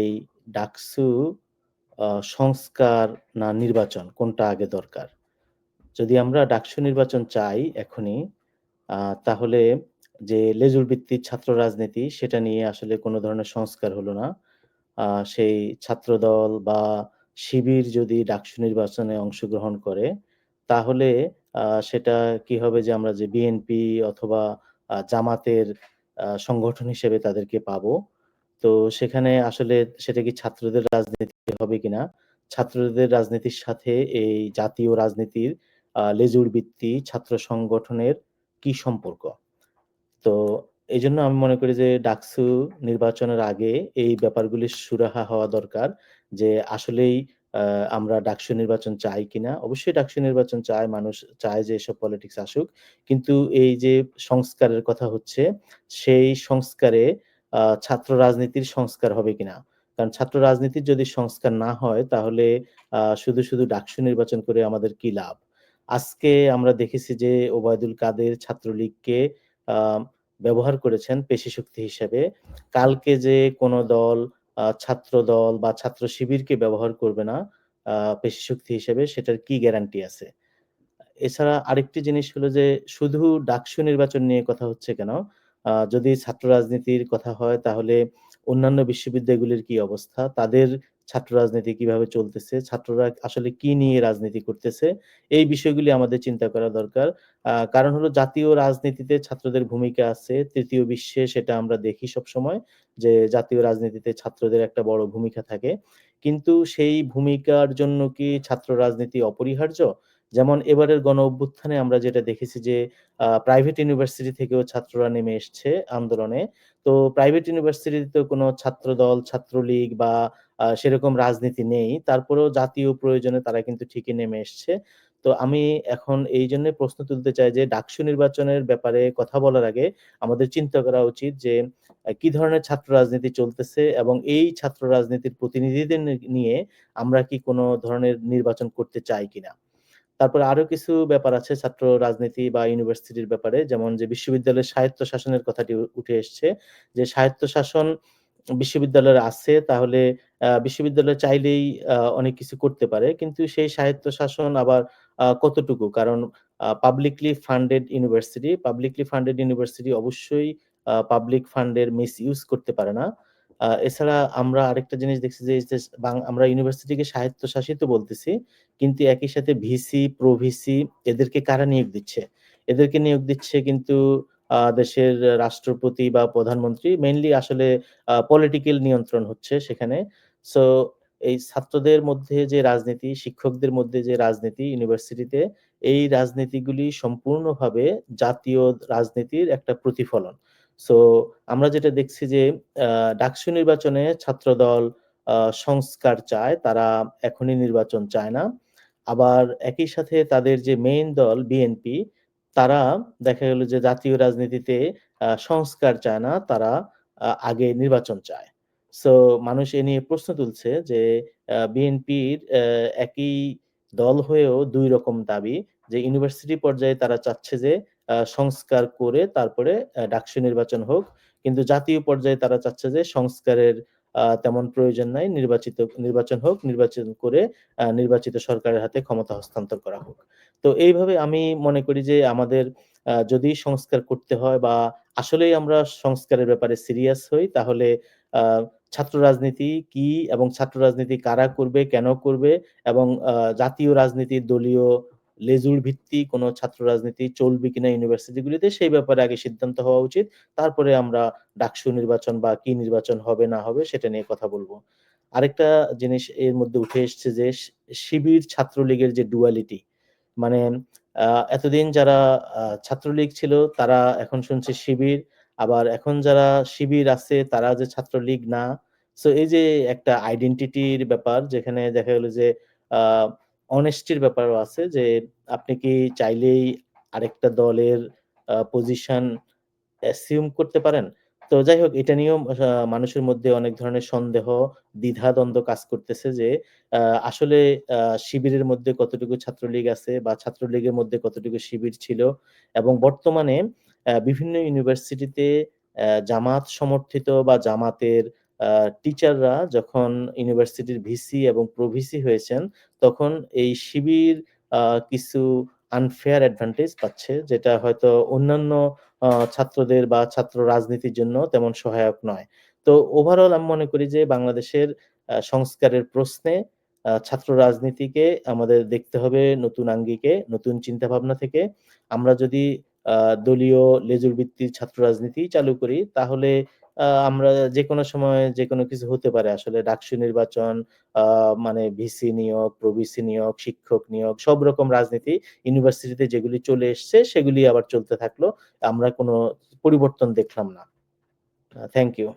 এই ডাকসু সংস্কার না নির্বাচন কোনটা আগে দরকার? যদি আমরা ডাকসু নির্বাচন চাই এখনই তাহলে যে লেজুড় ভিত্তিক ছাত্র রাজনীতি সেটা নিয়ে আসলে কোনো ধরনের সংস্কার হলো না। সেই ছাত্রদল বা শিবির যদি ডাকসু নির্বাচনে অংশগ্রহণ করে, তাহলে সেটা কি হবে যে আমরা যে বিএনপি অথবা জামাতের সংগঠন হিসেবে তাদেরকে পাবো। তো সেখানে আসলে সেটা কি ছাত্রদের রাজনীতি হবে কিনা? ছাত্রদের রাজনীতির সাথে এই জাতীয় রাজনীতির আ লেজুড় ভিত্তি ছাত্র সংগঠনের কি সম্পর্ক? তো এই জন্য আমি মনে করি যে ডাকসু নির্বাচনের আগে এই ব্যাপারগুলির সুরাহা হওয়া দরকার। যে আসলেই আমরা ডাকসু নির্বাচন চাই কিনা? অবশ্যই ডাকসু নির্বাচন চায়, মানুষ চায় যে এসব পলিটিক্স আসুক। কিন্তু এই যে সংস্কারের কথা হচ্ছে, সেই সংস্কারে আ ছাত্র রাজনীতির সংস্কার হবে কিনা? কারণ ছাত্র রাজনীতির যদি সংস্কার না হয় তাহলে শুধু, শুধু ডাকসু নির্বাচন করে আমাদের কি লাভ? আজকে আমরা দেখেছি যে ওবায়দুল কাদের ছাত্রলীগকে ব্যবহার করেছেন পেশি শক্তি হিসেবে। কালকে যে কোন দল ছাত্র দল বা ছাত্র শিবিরকে ব্যবহার করবে না পেশি শক্তি হিসেবে সেটার কি গ্যারান্টি আছে? এছাড়া আরেকটি জিনিস হলো যে শুধু ডাকসু নির্বাচন নিয়ে কথা হচ্ছে কেন? যদি ছাত্র রাজনীতির কথা হয়, তাহলে অন্যান্য বিশ্ববিদ্যালয়গুলির কি অবস্থা? তাদের ছাত্র রাজনীতি কীভাবে চলতেছে? ছাত্ররা আসলে কি নিয়ে রাজনীতি করতেছে? এই বিষয়গুলি আমাদের চিন্তা করা দরকার। কারণ হলো জাতীয় রাজনীতিতে ছাত্রদের ভূমিকা আছে। তৃতীয় বিশ্বে সেটা আমরা দেখি সবসময় যে জাতীয় রাজনীতিতে ছাত্রদের একটা বড় ভূমিকা থাকে। কিন্তু সেই ভূমিকার জন্য কি ছাত্র রাজনীতি অপরিহার্য? যেমন এবারের গণ-অভ্যুত্থানে আমরা যেটা দেখেছি যে প্রাইভেট ইউনিভার্সিটি থেকেও ছাত্ররা নেমে এসছে আন্দোলনে। তো প্রাইভেট ইউনিভার্সিটিতে কোনো ছাত্র ছাত্রদল, ছাত্রলীগ বা সেরকম রাজনীতি নেই। তারপরেও জাতীয় প্রয়োজনে তারা কিন্তু ঠিকই নেমে এসছে। তো আমি এখন এইজন্য প্রশ্ন তুলতে চাই যে ডাকসু নির্বাচনের ব্যাপারে কথা বলার আগে আমাদের চিন্তা করা উচিত যে কি ধরনের ছাত্র রাজনীতি চলতেছে এবং এই ছাত্র রাজনীতির প্রতিনিধিদের নিয়ে আমরা কি কোনো ধরনের নির্বাচন করতে চাই কিনা? তারপরে আরও কিছু ব্যাপার আছে ছাত্র রাজনীতি বা ইউনিভার্সিটির ব্যাপারে। যেমন যে বিশ্ববিদ্যালয়ের স্বায়ত্তশাসনের কথাটি উঠে এসছে। যে স্বায়ত্তশাসন বিশ্ববিদ্যালয়ের আছে তাহলে বিশ্ববিদ্যালয় চাইলেই অনেক কিছু করতে পারে। কিন্তু সেই স্বায়ত্তশাসন আবার আ কতটুকু? কারণ publicly funded university, publicly funded university অবশ্যই পাবলিক ফান্ডের মিস ইউজ করতে পারে না। এছাড়া আমরা আরেকটা জিনিস দেখছি যে আমরা ইউনিভার্সিটিকে স্বায়ত্তশাসিত বলতেছি। কিন্তু একই সাথে ভিসি, প্রো-ভিসি এদেরকে কারা নিয়োগ দিচ্ছে? এদেরকে নিয়োগ দিচ্ছে কিন্তু দেশের রাষ্ট্রপতি বা প্রধানমন্ত্রী। মেইনলি আসলে পলিটিক্যাল নিয়ন্ত্রণ হচ্ছে সেখানে। সো এই ছাত্রদের মধ্যে যে রাজনীতি, শিক্ষকদের মধ্যে যে রাজনীতি ইউনিভার্সিটিতে, এই রাজনীতিগুলি সম্পূর্ণভাবে জাতীয় রাজনীতির একটা প্রতিফলন। সো আমরা যেটা দেখছি যে ডাকসু নির্বাচনে ছাত্রদল সংস্কার চায়, তারা এখনই নির্বাচন চায় না। আবার একই সাথে তাদের যে মেইন দল বিএনপি, তারা দেখা গেল যে জাতীয় রাজনীতিতে সংস্কার চায় না, তারা আগে নির্বাচন চায়। সো মানুষ এ নিয়ে প্রশ্ন তুলছে যে বিএনপির একই দল হয়েও দুই রকম দাবি। যে ইউনিভার্সিটি পর্যায়ে তারা চাচ্ছে যে সংস্কার করে তারপরে ডাকসু নির্বাচন হোক। কিন্তু জাতীয় পর্যায়ে তারা চাচ্ছে যে সংস্কারের তেমন প্রয়োজন নাই। নির্বাচিত নির্বাচন হোক। নির্বাচন করে নির্বাচিত সরকারের হাতে ক্ষমতা হস্তান্তর করা হোক। তো এইভাবে আমি মনে করি যে আমাদের যদি সংস্কার করতে হয় বা আসলেই আমরা সংস্কারের ব্যাপারে সিরিয়াস হই তাহলে ছাত্র রাজনীতি কি এবং ছাত্র রাজনীতি কারা করবে, কেন করবে এবং জাতীয় রাজনীতির দলীয় লেজুড় ভিত্তি কোন ছাত্র রাজনীতি চলবে কিনা ইউনিভার্সিটিগুলিতে সেই ব্যাপারে আগে সিদ্ধান্ত হওয়া উচিত। তারপরে আমরা ডাকসু নির্বাচন বা কি নির্বাচন হবে, না হবে, সেটা নিয়ে কথা বলব। আরেকটা জিনিস এর মধ্যে উঠে এসছে যে, শিবির ছাত্রলীগের যে ডুয়ালিটি মানে এতদিন যারা ছাত্রলীগ ছিল, তারা এখন শুনছে শিবির। আবার এখন যারা শিবির আছে, তারা যে ছাত্রলীগ না। সো এই যে একটা আইডেন্টিটির ব্যাপার, যেখানে দেখা গেল যে, আ অনেস্টির ব্যাপারও আছে যে আপনি কি চাইলেই আরেকটা দলের পজিশন অ্যাসিউম করতে পারেন? তো যাই হোক এটা নিয়েও মানুষের মধ্যে অনেক ধরনের সন্দেহ, দ্বিধা-দ্বন্দ্ব কাজ করতেছে যে আসলে শিবিরের মধ্যে কতটুকু ছাত্রলীগ আছে বা ছাত্রলীগের মধ্যে কতটুকু শিবির ছিল এবং বর্তমানে বিভিন্ন ইউনিভার্সিটিতে জামাত সমর্থিত বা জামাতের টিচাররা যখন ইউনিভার্সিটির ভিসি এবং প্রো-ভিসি হয়েছেন, তখন এই শিবির কিছু আনফেয়ার অ্যাডভান্টেজ পাচ্ছে, যেটা হয়তো অন্যান্য ছাত্রদের বা ছাত্র রাজনীতির জন্য তেমন সহায়ক নয়। তো ওভারঅল আমি মনে করি যে বাংলাদেশের সংস্কারের প্রশ্নে ছাত্র রাজনীতিকে আমাদের দেখতে হবে নতুন আঙ্গিকে, নতুন চিন্তাভাবনা থেকে। আমরা যদি দলীয় লেজুর ভিত্তিক ছাত্র রাজনীতি চালু করি, তাহলে আ যে কোনো সময় যে কোনো কিছু হতে পারে আসলে। ডাকসু নির্বাচন, মানে ভিসি নিয়োগ, প্রো-ভিসি নিয়োগ, শিক্ষক নিয়োগ, সব রকম রাজনীতি ইউনিভার্সিটিতে যেগুলি চলে এসছে, সেগুলি আবার চলতে থাকল। আমরা কোনো পরিবর্তন দেখলাম না। Thank you.